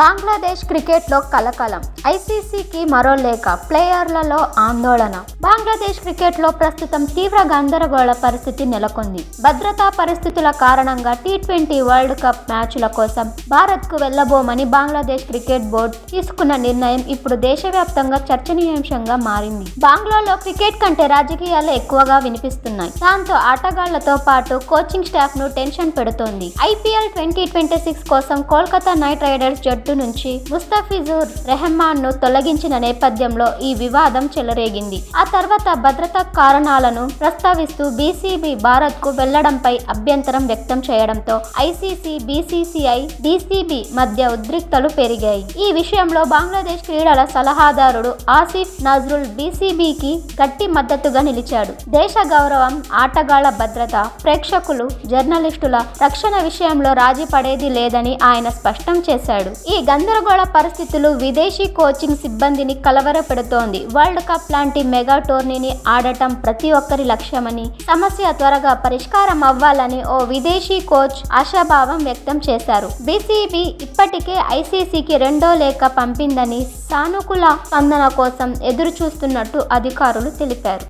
బంగ్లాదేశ్ క్రికెట్లో కలకలం. ఐసీసీకి మరో లేఖ ప్లేయర్లలో ఆందోళన. బంగ్లాదేశ్ క్రికెట్లో ప్రస్తుతం తీవ్ర గందరగోళ పరిస్థితి నెలకొంది. భద్రతా పరిస్థితుల కారణంగా టీ ట్వంటీ వరల్డ్ కప్ మ్యాచ్ల కోసం భారత్కు వెళ్ళబోమని బంగ్లాదేశ్ క్రికెట్ బోర్డు తీసుకున్న నిర్ణయం ఇప్పుడు దేశవ్యాప్తంగా చర్చనీయాంశంగా మారింది. బంగ్లాలో క్రికెట్ కంటే రాజకీయాలు ఎక్కువగా వినిపిస్తున్నాయి. దాంతో ఆటగాళ్ళతో పాటు కోచింగ్ స్టాఫ్ను టెన్షన్ పెడుతోంది. ఐపీఎల్ ట్వంటీ ట్వంటీ సిక్స్ కోసం కోల్కతా నైట్ రైడర్స్ జట్టు నుంచి ముస్తఫిజుర్ రెహమాన్ను తొలగించిన నేపథ్యంలో ఈ వివాదం చెలరేగింది. ఆ తర్వాత భద్రతా కారణాలను ప్రస్తావిస్తూ బీసీబీ భారత్కు వెళ్ళడంపై అభ్యంతరం వ్యక్తం చేయడంతో ఐసీసీ బీసీసీఐ డీసీబీ మధ్య ఉద్రిక్తలు పెరిగాయి. ఈ విషయంలో బంగ్లాదేశ్ క్రీడల సలహాదారుడు ఆసిఫ్ నజ్రుల్ బీసీబీకి గట్టి మద్దతుగా నిలిచాడు. దేశ గౌరవం ఆటగాళ్ళ భద్రత ప్రేక్షకులు జర్నలిస్టుల రక్షణ విషయంలో రాజీ పడేది లేదని ఆయన స్పష్టం చేశాడు. ఈ గందరగోళ పరిస్థితులు విదేశీ కోచింగ్ సిబ్బందిని కలవరపెడుతోంది. వరల్డ్ కప్ లాంటి మెగా టోర్నీని ఆడటం ప్రతి ఒక్కరి లక్ష్యమని సమస్య త్వరగా పరిష్కారం అవ్వాలని ఓ విదేశీ కోచ్ ఆశాభావం వ్యక్తం చేశారు. బీసీబీ ఇప్పటికే ఐసీసీకి రెండో లేఖ పంపిందని సానుకూల స్పందన కోసం ఎదురు చూస్తున్నట్టు అధికారులు తెలిపారు.